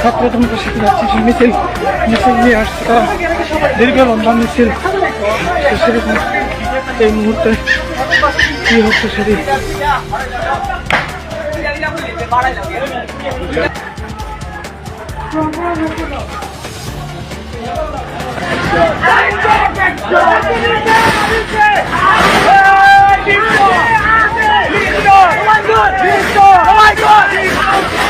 ছাত্রতন্ত্র সেই মিছিল মিছিল নিয়ে আসছে তারা, দীর্ঘ লম্বা মিছিল। সেরকম এই মুহূর্তে কি হচ্ছে সেটি Oh my God!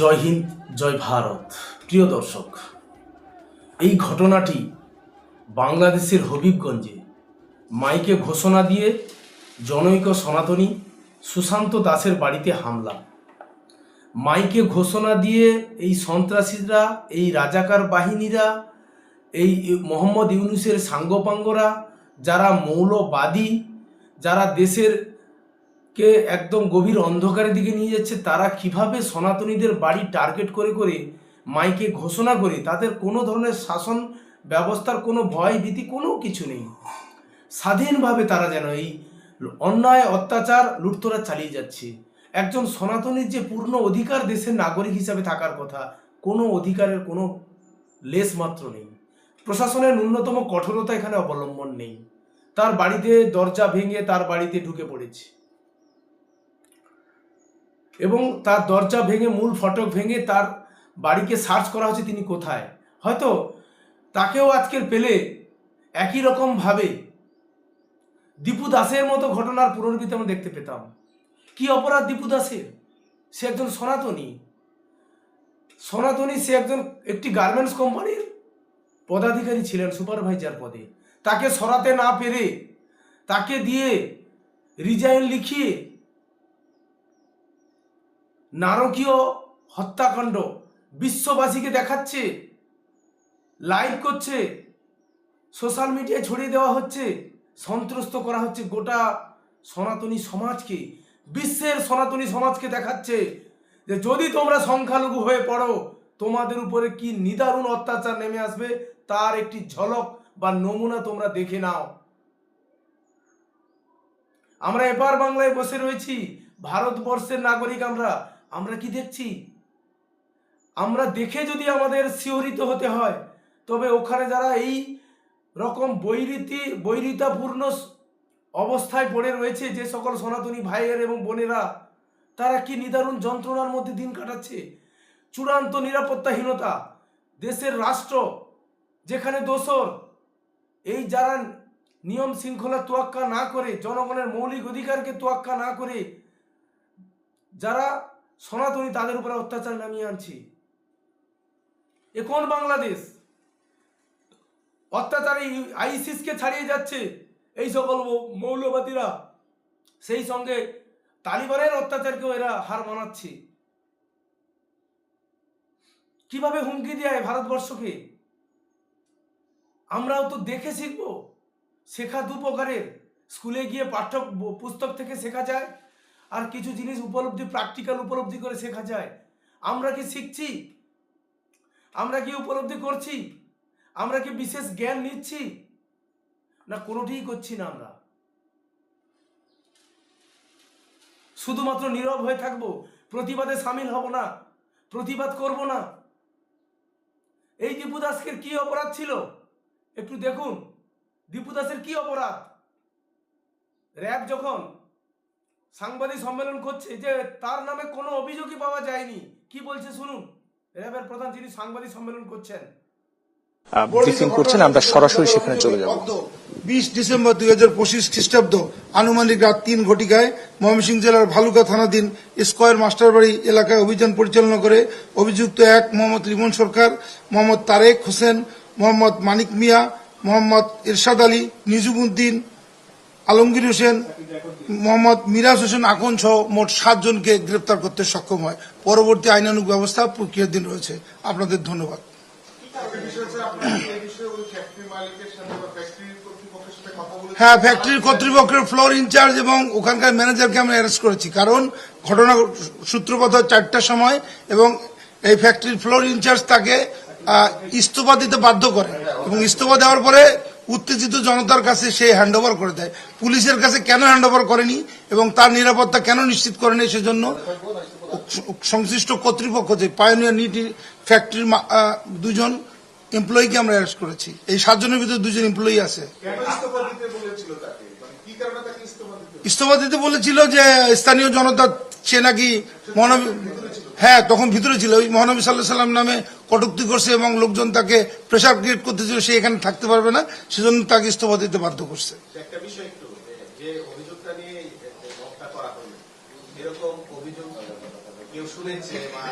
জয় হিন্দ, জয় ভারত। প্রিয় দর্শক, এই ঘটনাটি বাংলাদেশের হবিবগঞ্জে মাইকে ঘোষণা দিয়ে জনৈক সনাতনী সুশান্ত দাসের বাড়িতে হামলা। মাইকে ঘোষণা দিয়ে এই সন্ত্রাসীরা, এই রাজাকার বাহিনীরা, এই মোহাম্মদ ইউনুসের সাঙ্গপাঙ্গরা, যারা মৌলবাদী, যারা দেশের কে একদম গভীর অন্ধকারের দিকে নিয়ে যাচ্ছে, তারা কীভাবে সনাতনীদের বাড়ি টার্গেট করে করে মাইকে ঘোষণা করে তাদের কোনো ধরনের শাসন ব্যবস্থার কোনো ভয় ভীতি কোনো কিছু নেই। স্বাধীনভাবে তারা যেন এই অন্যায়, অত্যাচার, লুটতরা চালিয়ে যাচ্ছে। একজন সনাতনীর যে পূর্ণ অধিকার দেশের নাগরিক হিসাবে থাকার কথা, কোনো অধিকারের কোনো লেশ মাত্র নেই। প্রশাসনের ন্যূনতম কঠোরতা এখানে অবলম্বন নেই। তার বাড়িতে দরজা ভেঙে তার বাড়িতে ঢুকে পড়েছে। এবং তার দরজা ভেঙে, মূল ফটক ভেঙে তার বাড়িকে সার্চ করা হচ্ছে তিনি কোথায়। হয়তো তাকেও আজকের পেলে একই রকমভাবে দীপু দাসের মতো ঘটনার পুনরাবৃত্তি আমরা দেখতে পেতাম। কি অপরাধ দীপু দাসের? সে একজন সনাতনী। সনাতনী সে একজন একটি গার্মেন্টস কোম্পানির পদাধিকারী ছিলেন সুপারভাইজার পদে। তাকে সরাতে না পেরে তাকে দিয়ে রিজাইন লিখিয়ে নারকীয় হত্যাকাণ্ড। বিশ্ববাসীকে দেখাচ্ছে লাইভ করছে, সোশ্যাল মিডিয়ায় ছড়িয়ে দেওয়া হচ্ছে, সন্ত্রস্ত করা হচ্ছে গোটা সনাতনী সমাজকে, বিশ্বের সনাতনী সমাজকে দেখাচ্ছে যে যদি তোমরা সংখ্যালঘু হয়ে পড়ো, তোমাদের উপরে কি নিদারুণ অত্যাচার নেমে আসবে? তার একটি ঝলক বা নমুনা তোমরা দেখে নাও। আমরা এপার বাংলায় বসে রয়েছি, ভারতবর্ষের নাগরিক আমরা। আমরা কি দেখছি? আমরা দেখে যদি আমাদের শিহরিত হতে হয়, তবে ওখানে যারা এই রকম বৈরীতি, বৈরিতাপূর্ণ অবস্থায় পড়ে রয়েছে, যে সকল সনাতনী ভাইয়ের এবং বোনেরা, তারা কি নিদারুণ যন্ত্রণার মধ্যে দিন কাটাচ্ছে? চূড়ান্ত নিরাপত্তাহীনতা, দেশের রাষ্ট্র, যেখানে দোসর, এই যারা নিয়ম শৃঙ্খলা তোয়াক্কা না করে, জনগণের মৌলিক অধিকারকে তোয়াক্কা না করে, যারা সনাতনী তাদের উপরে অত্যাচার নামিয়ে আনছে। এ কোন বাংলাদেশ? অত্যাচারে আইসিসকে ছাড়িয়ে যাচ্ছে এই সকল মৌলবাদীরা। সেই সঙ্গে তালিবানের অত্যাচারকেও এরা হার মানাচ্ছে। কীভাবে হুমকি দেয় ভারতবর্ষকে? আমরাও তো দেখে শিখব। শেখা দু প্রকারের। স্কুলে গিয়ে পাঠ্য পুস্তক থেকে শেখা যায়। আর কিছু জিনিস উপলব্ধি প্র্যাকটিক্যাল উপলব্ধি করে শেখা যায়। আমরা কি শিখছি? আমরা কি উপলব্ধি করছি? আমরা কি বিশেষ জ্ঞান নিচ্ছি? না, কোনোটিই করছি না আমরা। শুধুমাত্র নীরব হয়ে থাকব, প্রতিবাদে সামিল হব না, প্রতিবাদ করব না। এই দীপু কি অপরাধ ছিল? একটু দেখুন। দীপু দাসের কি অপরাধ? র্যাব যখন সাংবাদিক সম্মেলন করছে যে তার নামে কোনো অভিযোগই পাওয়া যায়নি। কি বলছে শুনুন। র্যাবের প্রধান যিনি সাংবাদিক সম্মেলন করছেন। ব্রিফিং করছেন আমরা সরাসরি সেখানে চলে যাব। বিশ ডিসেম্বর দুই হাজার পঁচিশ খ্রিস্টাব্দ আনুমানিক রাত তিন ঘটিকায় ময়মনসিংহ জেলার ভালুকা থানাধীন স্কয়ার মাস্টারবাড়ি এলাকায় অভিযান পরিচালনা করে অভিযুক্ত এক মোহাম্মদ লিমন সরকার মোহাম্মদ তারেক হোসেন মোহাম্মদ মানিক মিয়া মোহাম্মদ ইরশাদ আলী নিজুমুদ্দিন আলমগীর হোসেন, মোহাম্মদ মিরাজ হোসেন আকন সহ মোট সাতজনকে গ্রেপ্তার করতে সক্ষম হয়। পরবর্তী আইনানুগ ব্যবস্থা প্রক্রিয়াধীন রয়েছে। আপনাদের ধন্যবাদ। হ্যাঁ ফ্যাক্টরির কর্তৃপক্ষের ফ্লোর ইনচার্জ এবং ওখানকার ম্যানেজারকে আমরা অ্যারেস্ট করেছি। কারণ ঘটনা সূত্রপাত হয় চারটার সময় এবং এই ফ্যাক্টরির ফ্লোর ইনচার্জ তাকে ইস্তফা দিতে বাধ্য করে। এবং ইস্তফা দেওয়ার পরে উত্তেজিত জনতার কাছে সে হ্যান্ড করে দেয়। পুলিশের কাছে কেন হ্যান্ড করেনি এবং তার নিরাপত্তা কেন নিশ্চিত করেনি সেজন্য সংশ্লিষ্ট কর্তৃপক্ষ যে পায়োনিয়ার নিটি ফ্যাক্টরির দুজন এমপ্লয়িকে আমরা অ্যারেস্ট করেছি। এই সাতজনের ভিতরে দুজন এমপ্লয়ি আছে। ইস্তফা দিতে বলেছিল যে স্থানীয় জনতা সে নাকি মহানবী হ্যাঁ তখন ভিতরে ছিল। ওই মহানবী সাল্লাহ সাল্লাম নামে কটুক্তি করছে এবং লোকজন তাকে প্রেশার ক্রিয়েট করতেছিল সে এখানে থাকতে পারবে না সেজন্য তাকে ইস্তফা দিতে বাধ্য করছে। একটা বিষয় একটু যে অভিযোগটা নিয়ে হত্যা করা হলো এরকম অভিযোগ কেউ শুনেছে বা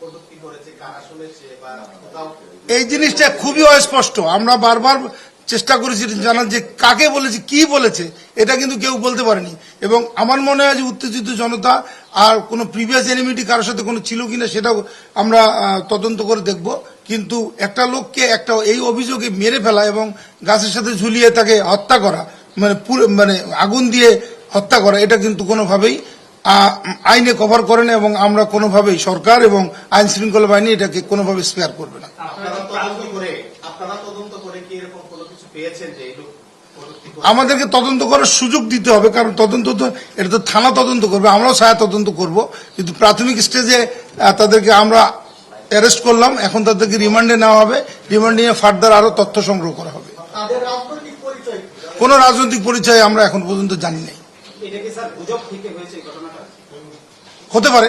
কটূক্তি করেছে কারা শুনেছে বা এই জিনিসটা খুবই অস্পষ্ট। আমরা বারবার চেষ্টা করেছি জানার যে কাকে বলেছে, কি বলেছে, এটা কিন্তু কেউ বলতে পারেনি। এবং আমার মনে হয় যে উত্তেজিত জনতা আর কোনো প্রিভিয়াস এনিমিটি কারোর সাথে কোনো ছিল কিনা সেটাও আমরা তদন্ত করে দেখব। কিন্তু একটা লোককে একটা এই অভিযোগে মেরে ফেলা এবং গাছের সাথে ঝুলিয়ে তাকে হত্যা করা মানে মানে আগুন দিয়ে হত্যা করা, এটা কিন্তু কোনোভাবেই আইনে কভার করে না এবং আমরা কোনোভাবেই সরকার এবং আইন শৃঙ্খলা বাহিনী এটাকে কোনোভাবে স্পেয়ার করবে না। আপনারা তদন্ত করে আপনারা তদন্ত করে কি এরকম কোনো কিছু পেয়েছেন যে এই লোক আমাদেরকে তদন্ত করার সুযোগ দিতে হবে কারণ তদন্ত তো এটা তো থানা তদন্ত করবে আমরাও ছায়া তদন্ত করব। কিন্তু প্রাথমিক স্টেজে তাদেরকে আমরা অ্যারেস্ট করলাম এখন তাদেরকে রিমান্ডে নেওয়া হবে। রিমান্ডে নিয়ে ফার্দার আরও তথ্য সংগ্রহ করা হবে। কোনো রাজনৈতিক পরিচয় আমরা এখন পর্যন্ত জানি নাই। হতে পারে।